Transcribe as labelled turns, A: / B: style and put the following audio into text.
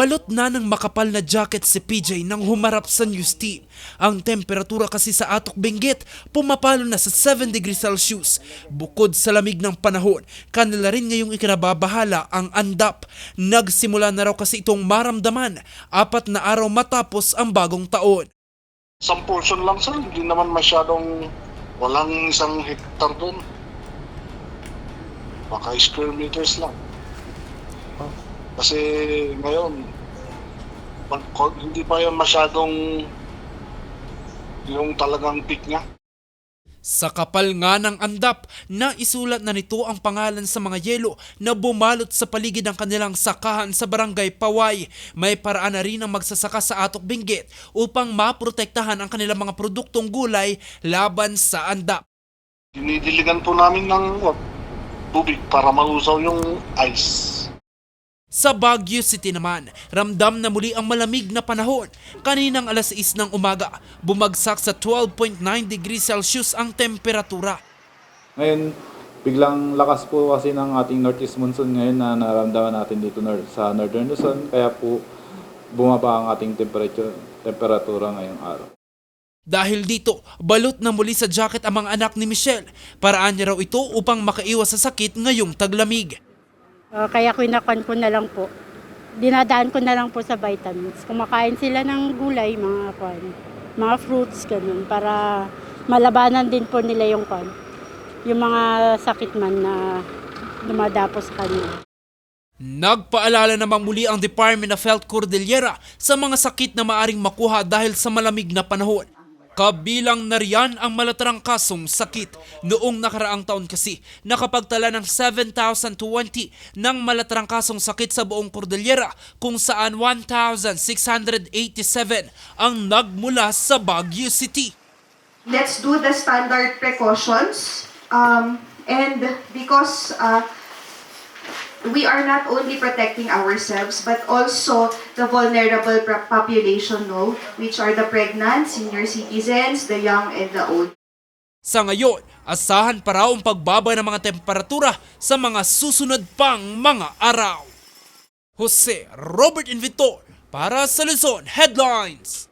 A: Balot na ng makapal na jacket si PJ nang humarap sa news team. Ang temperatura kasi sa Atok Benguet pumapalo na sa 7 degrees Celsius. Bukod sa lamig ng panahon, kanila rin ngayong ikinababahala ang andap. Nagsimula na raw kasi itong maramdaman apat na araw matapos ang bagong taon.
B: Isang portion lang sir, hindi naman masyadong walang isang hektar doon. Baka square meters lang. Kasi ngayon, pag, hindi pa yan masyadong yung talagang peak niya.
A: Sa kapal nga ng andap, naisulat na nito ang pangalan sa mga yelo na bumalot sa paligid ng kanilang sakahan sa barangay Paway. May paraan na rin ang magsasaka sa Atok Benguet upang maprotektahan ang kanilang mga produktong gulay laban sa andap.
B: Dinidiligan po namin ng tubig para malusaw yung ice.
A: Sa Baguio City naman, ramdam na muli ang malamig na panahon. Kaninang alas 6 ng umaga, bumagsak sa 12.9 degrees Celsius ang temperatura.
C: Ngayon, biglang lakas po kasi ng ating northeast monsoon ngayon na naramdaman natin dito sa northern Luzon. Kaya po bumaba ang ating temperature, temperatura ngayong araw.
A: Dahil dito, balot na muli sa jacket ang mga anak ni Michelle. Paraan niya raw ito upang makaiwas sa sakit ngayong taglamig.
D: Ah, kaya kinakon ko na lang po. Dinadaan ko na lang po sa vitamins. Kumakain sila ng gulay, mga kwan, mga fruits, ganun, para malabanan din po nila yung kwan, yung mga sakit man na dumadapo sa kanila.
A: Nagpaalala namang muli ang Department of Health Cordillera sa mga sakit na maaring makuha dahil sa malamig na panahon. Kabilang na ang malatrangkasong sakit. Noong nakaraang taon kasi, nakapagtala ng 7,020 ng malatrangkasong sakit sa buong Cordillera kung saan 1,687 ang nagmula sa Baguio City.
E: let's do the standard precautions. Um, and because uh, we are not only protecting ourselves, but also the vulnerable population, no, which are the pregnant, senior citizens, the young, and the old.
A: Sa ngayon, asahan pa raw ang pagbaba ng mga temperatura sa mga susunod pang mga araw. Jose Robert Invitor para sa Luzon Headlines.